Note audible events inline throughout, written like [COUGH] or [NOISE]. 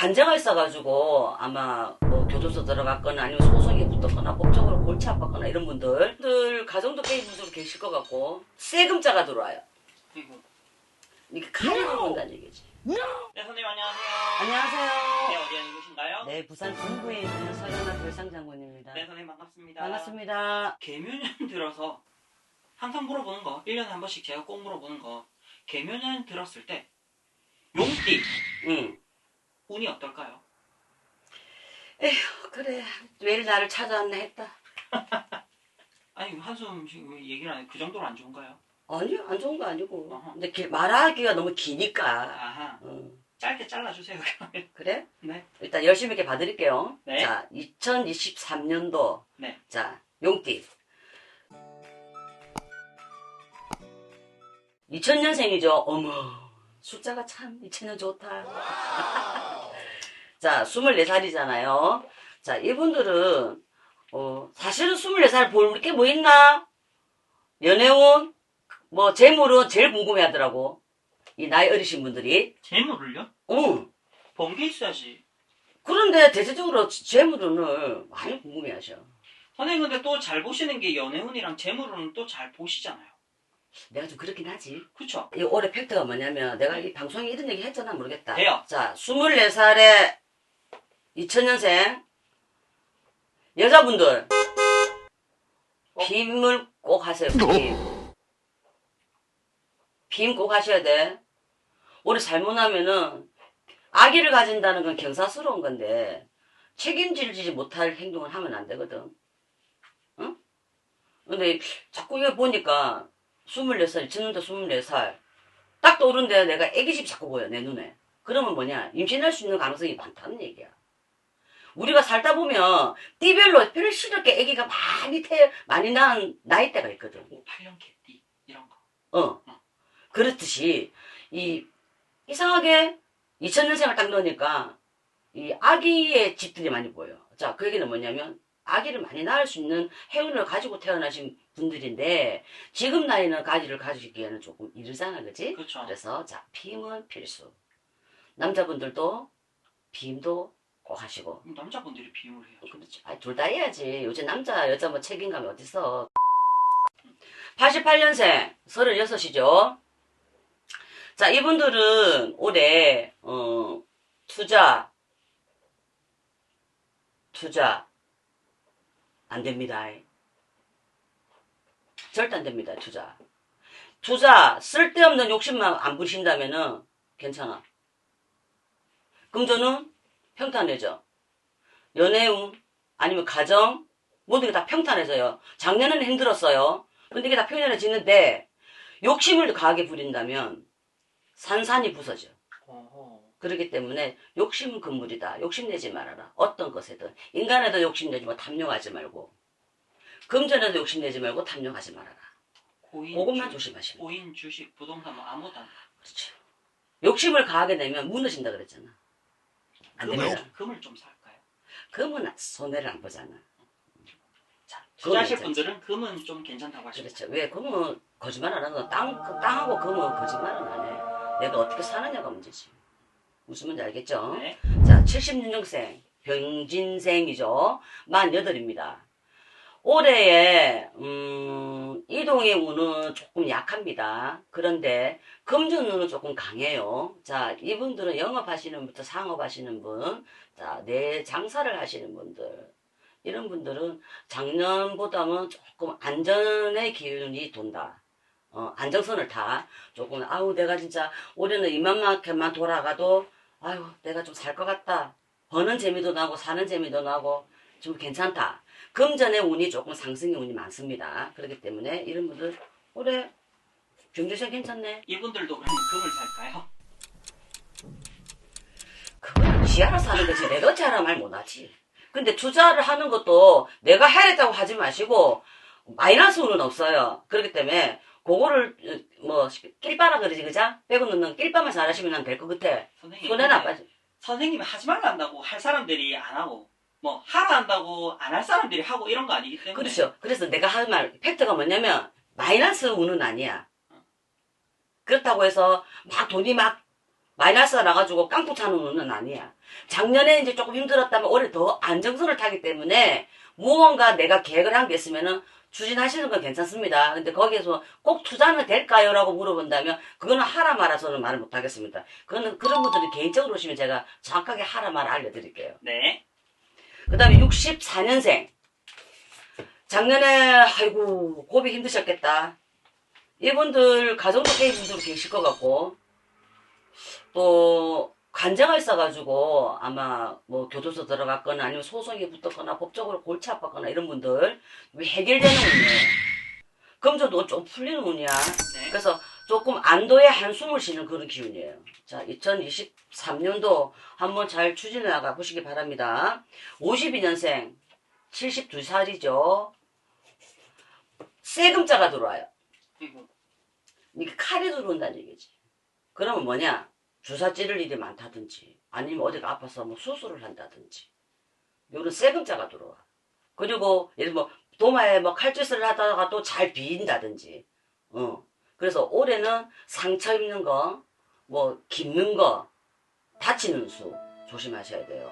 간제가 있어가지고 아마 뭐 교도소 들어갔거나 아니면 소송이 붙었거나 법적으로 골치 아팠거나 이런 분들 들 가정도 깨진 분들 계실 것 같고 세금자가 들어와요. 그리고 이게 칼을 들어온다는 얘기지. 네 선생님 안녕하세요. 네 안녕하세요. 어디에 누구신가요? 네, 부산 중구에 있는 서현아 별상 장군입니다. 네, 선생님 반갑습니다. 반갑습니다. 개묘년 [LAUGHS] 들어서 항상 물어보는 거 1년에 한 번씩 제가 꼭 물어보는 거 개묘년 들었을 때 용띠 응. 운이 어떨까요? 그래. 왜 나를 찾아왔나 했다. [LAUGHS] 아니 한숨 지금 얘기를 안 해. 그 정도로 안 좋은가요? 아니요, 안 좋은 거 아니고. 어허. 근데 길- 말하기가 너무 기니까. 아하 응. 짧게 잘라주세요 그러면. [LAUGHS] 그래? 네. 일단 열심히 이렇게 봐드릴게요. 네. 자, 2023년도. 네. 자, 용띠. 2000년생이죠. 어머, 숫자가 참 2000년 좋다. [LAUGHS] 자, 24살이잖아요. 자, 이분들은, 어, 사실은 24살 볼 게 뭐 있나? 연애운, 뭐, 재물은 제일 궁금해 하더라고. 이 나이 어리신 분들이. 재물을요? 응. 번게 있어야지. 그런데 대체적으로 재물운을 많이 궁금해 하셔. 선생님 근데 또 잘 보시는 게 연애운이랑 재물운은 또 잘 보시잖아요. 내가 좀 그렇긴 하지. 그쵸? 이 올해 팩트가 뭐냐면 내가 이 방송에 이런 얘기 했잖아 모르겠다. 돼요. 자, 24살에 2000년생 여자분들 어? 빔을 꼭 하세요. 빔. 빔 꼭 하셔야 돼. 올해 잘못하면은 아기를 가진다는 건 경사스러운 건데 책임질지 못할 행동을 하면 안 되거든. 응? 근데 자꾸 이거 보니까 24살, 2000년대 24살 딱 떠오른데 내가 애기집 자꾸 보여 내 눈에. 그러면 뭐냐 임신할 수 있는 가능성이 많다는 얘기야. 우리가 살다 보면 띠별로 별 시럽게 애기가 많이 태 많이 낳은 나이대가 있거든. 8년 개 띠 이런 거. 어. 그렇듯이 이 이상하게 2000년생을 딱 넣으니까 이 아기의 집들이 많이 보여. 자, 그 얘기는 뭐냐면 아기를 많이 낳을 수 있는 해운을 가지고 태어나신 분들인데 지금 나이는 아기를 가지기에는 조금 이르잖아, 그지? 그쵸? 그래서 자, 빔은 필수. 남자분들도 빔도 꼭 하시고. 그럼 남자분들이 비용을 해야죠. 그렇지. 아, 둘 다 해야지. 요새 남자, 여자 뭐 책임감이 어딨어. 88년생, 36이죠. 자, 이분들은 올해, 어, 투자, 투자, 안 됩니다. 절대 안 됩니다, 투자. 투자, 쓸데없는 욕심만 안 부리신다면은 괜찮아. 금전은 평탄해져. 연애운 아니면 가정 모든 게 다 평탄해져요. 작년에는 힘들었어요. 근데 이게 다 평탄해지는데 욕심을 과하게 부린다면 산산이 부서져. 그렇기 때문에 욕심은 금물이다. 욕심내지 말아라. 어떤 것에든. 인간에도 욕심내지 말고 탐욕하지 말고. 금전에도 욕심내지 말고 탐욕하지 말아라. 고인, 그것만 주- 조심하시면. 고인, 주식, 부동산 뭐 아무것도 안 그렇죠. 욕심을 과하게 내면 무너진다 그랬잖아. 안 됩니다. 금을, 좀 살까요? 금은 손해를 안 보잖아. 자, 투자하실 분들은 금은 좀 괜찮다고 하십니다. 그렇죠. 왜 금은 거짓말 안 하는 땅, 그 땅하고 금은 거짓말은 안 해. 내가 어떻게 사느냐가 문제지. 무슨 말인지 알겠죠? 네. 자, 76년생, 병진생이죠. 만 8입니다. 올해에, 음, 이동의 운은 조금 약합니다. 그런데 금전 운은 조금 강해요. 자, 이분들은 영업하시는 분부터 상업하시는 분, 자, 내 장사를 하시는 분들, 이런 분들은 작년보다는 조금 안전의 기운이 돈다. 어, 안정선을 타. 조금, 아우, 내가 진짜 올해는 이만큼만 돌아가도, 아유, 내가 좀 살 것 같다. 버는 재미도 나고, 사는 재미도 나고, 좀 괜찮다. 금전의 운이 조금 상승의 운이 많습니다. 그렇기 때문에 이런 분들, 올해 병주생 괜찮네. 이분들도 그럼 금을 살까요? 그건 지 알아서 하는 거지. 내가 어찌 알아 말 못하지. 근데 투자를 하는 것도 내가 해야겠다고 하지 마시고 마이너스 운은 없어요. 그렇기 때문에 그거를 어, 뭐 낄바라 그러지 그자? 빼고 넣는 낄바만 잘하시면 될 것 같아. 선생님. 손해는 안 근데 빠지. 선생님이 하지 말라 한다고 할 사람들이 안 하고 뭐 하라 한다고 안 할 사람들이 하고 이런 거 아니기 때문에 그렇죠. 그래서 내가 할 말, 팩트가 뭐냐면, 마이너스 운은 아니야. 그렇다고 해서, 막 돈이 막, 마이너스가 나가지고 깡통 차는 운은 아니야. 작년에 이제 조금 힘들었다면 올해 더 안정선을 타기 때문에 무언가 내가 계획을 한 게 있으면은 추진하시는 건 괜찮습니다. 근데 거기에서 꼭 투자는 될까요? 라고 물어본다면 그거는 하라 저는 말을 못 하겠습니다. 그거는 그런 분들이 개인적으로 오시면 제가 정확하게 하라 마라 알려드릴게요. 네. 그 다음에 64년생. 작년에, 아이고, 고비 힘드셨겠다. 이분들, 가정도 게임 분들 계실 것 같고, 또, 간제가 있어가지고, 아마, 뭐, 교도소 들어갔거나, 아니면 소송이 붙었거나, 법적으로 골치 아팠거나, 이런 분들, 해결되는 운이에요. 금전도 좀 풀리는 운이야. 네. 그래서 조금 안도의 한숨을 쉬는 그런 기운이에요. 자, 2023년도 한번 잘 추진해 나가 보시기 바랍니다. 52년생, 72살이죠. 세금자가 들어와요. 이게 칼이 들어온다는 얘기지. 그러면 뭐냐? 주사 찌를 일이 많다든지, 아니면 어디가 아파서 뭐 수술을 한다든지, 요런 세금자가 들어와. 그리고, 예를 뭐, 도마에 뭐 칼짓을 하다가 또 잘 비인다든지, 어. 그래서 올해는 상처 입는 거, 뭐, 깊는 거, 다치는 수, 조심하셔야 돼요.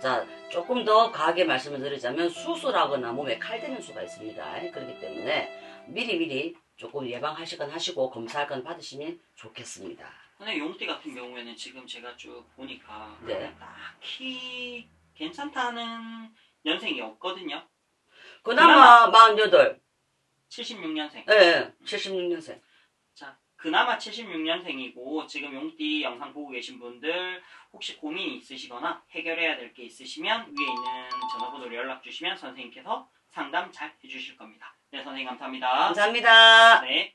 자, 조금 더 과하게 말씀을 드리자면, 수술하거나 몸에 칼 대는 수가 있습니다. 그렇기 때문에, 미리미리 조금 예방하시건 하시고 검사할 건 받으시면 좋겠습니다. 근데 용띠 같은 경우에는 지금 제가 쭉 보니까 네. 딱히 괜찮다는 년생이 없거든요. 그나마 48, 76년생. 예, 예, 76년생. 자, 그나마 76년생이고 지금 용띠 영상 보고 계신 분들 혹시 고민이 있으시거나 해결해야 될 게 있으시면 위에 있는 전화번호로 연락 주시면 선생님께서 상담 잘 해주실 겁니다. 네, 선생님 감사합니다. 감사합니다. 네.